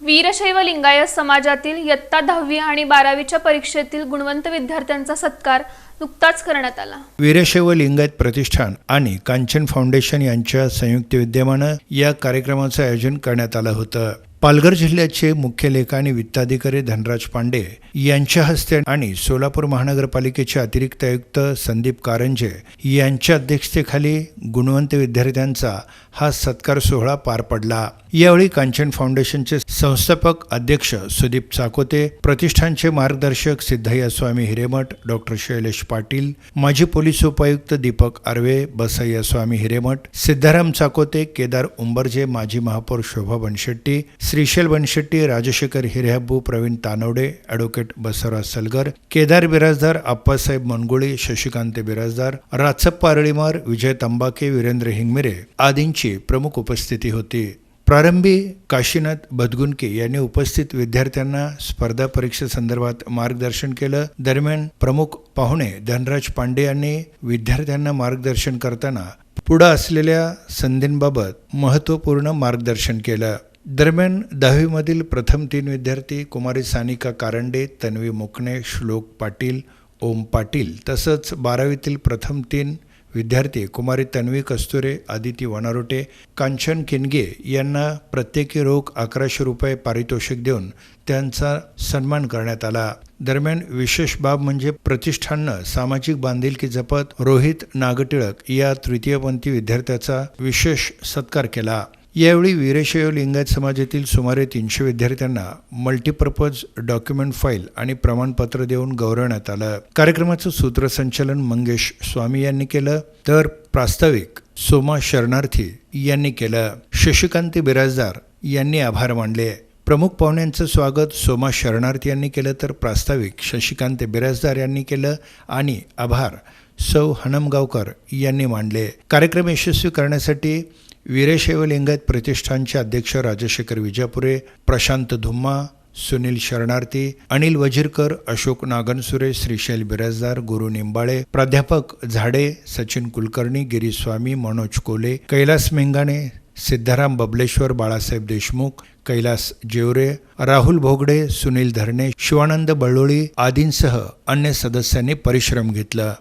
वीरशैव लिंगायत समाजातील इयत्ता दहावी आणि बारावीच्या परीक्षेतील गुणवंत विद्यार्थ्यांचा सत्कार नुकताच करण्यात आला. वीरशैव लिंगायत प्रतिष्ठान आणि कांचन फाउंडेशन यांच्या संयुक्त विद्यमानं या कार्यक्रमाचं आयोजन करण्यात आलं होतं. पालघर जिल्ह्याचे मुख्य लेख आणि वित्ताधिकारी धनराज पांडे यांच्या हस्ते आणि सोलापूर महानगरपालिकेचे अतिरिक्त आयुक्त संदीप कारंजे यांच्या अध्यक्षतेखाली गुणवंत विद्यार्थ्यांचा हा सत्कार सोहळा पार पडला. यावेळी कांचन फाउंडेशनचे संस्थापक अध्यक्ष सुदीप चाकोते प्रतिष्ठानचे मार्गदर्शक सिद्धय्या स्वामी हिरेमठ डॉक्टर शैलेश पाटील माजी पोलीस उपायुक्त दीपक आर्वे बसय्या स्वामी हिरेमठ सिद्धाराम चाकोते केदार उंबरजे माजी महापौर शोभा बनशेट्टी श्रीशैल बनशेट्टी राजशेखर हिरेहब्बू प्रवीण तानवडे ॲडव्होकेट बसवराज सलगर केदार बिराजदार आप्पासाहेब मनगुळी शशिकांत बिराजदार राचप्पा अरळीमार विजय तंबाके वीरेंद्र हिंगमिरे आदींची प्रमुख उपस्थिती होती. प्रारंभी काशीनाथ बदगुनके यांनी उपस्थित विद्यार्थ्यांना स्पर्धा परीक्षेसंदर्भात मार्गदर्शन केलं. दरम्यान प्रमुख पाहुणे धनराज पांडे यांनी विद्यार्थ्यांना मार्गदर्शन करताना पुढं असलेल्या संधींबाबत महत्त्वपूर्ण मार्गदर्शन केलं. दरम्यान दहावीमधील प्रथम तीन विद्यार्थी कुमारी सानिका कारंडे तन्वी मुकणे श्लोक पाटील ओम पाटील तसंच बारावीतील प्रथम तीन विद्यार्थी कुमारी तन्वी कस्तुरे आदिती वनारोटे कांचन किनगे यांना प्रत्येकी रोख अकराशे रुपये पारितोषिक देऊन त्यांचा सन्मान करण्यात आला. दरम्यान विशेष बाब म्हणजे प्रतिष्ठाननं सामाजिक बांधिलकी जपत रोहित नागटिळक या तृतीयपंथी विद्यार्थ्याचा विशेष सत्कार केला. यावेळी वीरशैव लिंगायत समाजातील सुमारे तीनशे विद्यार्थ्यांना मल्टीपर्पज डॉक्युमेंट फाईल आणि प्रमाणपत्र देऊन गौरवण्यात आलं. कार्यक्रमाचं सूत्रसंचालन मंगेश स्वामी यांनी केलं तर प्रास्ताविक सोमा शरणार्थी यांनी केलं. शशिकांत बिराजदार यांनी आभार मानले. प्रमुख पाहुण्यांचं स्वागत सोमा शरणार्थी यांनी केलं तर प्रास्ताविक शशिकांत बिराजदार यांनी केलं आणि आभार सौ हणमगावकर यांनी मांडले. कार्यक्रम यशस्वी करण्यासाठी वीरशैव लिंगायत प्रतिष्ठानचे अध्यक्ष राजशेखर विजापुरे प्रशांत धुम्मा सुनील शरणार्थी अनिल वजीरकर अशोक नागनसुरे श्रीशैल बिराजदार गुरु निंबाळे प्राध्यापक झाडे सचिन कुलकर्णी गिरीस्वामी मनोज कोले कैलास मेंगाणे सिद्धाराम बबलेश्वर बाळासाहेब देशमुख कैलास जेवरे राहुल भोगडे सुनील धरणे शिवानंद बळोळी आदींसह अन्य सदस्यांनी परिश्रम घेतला.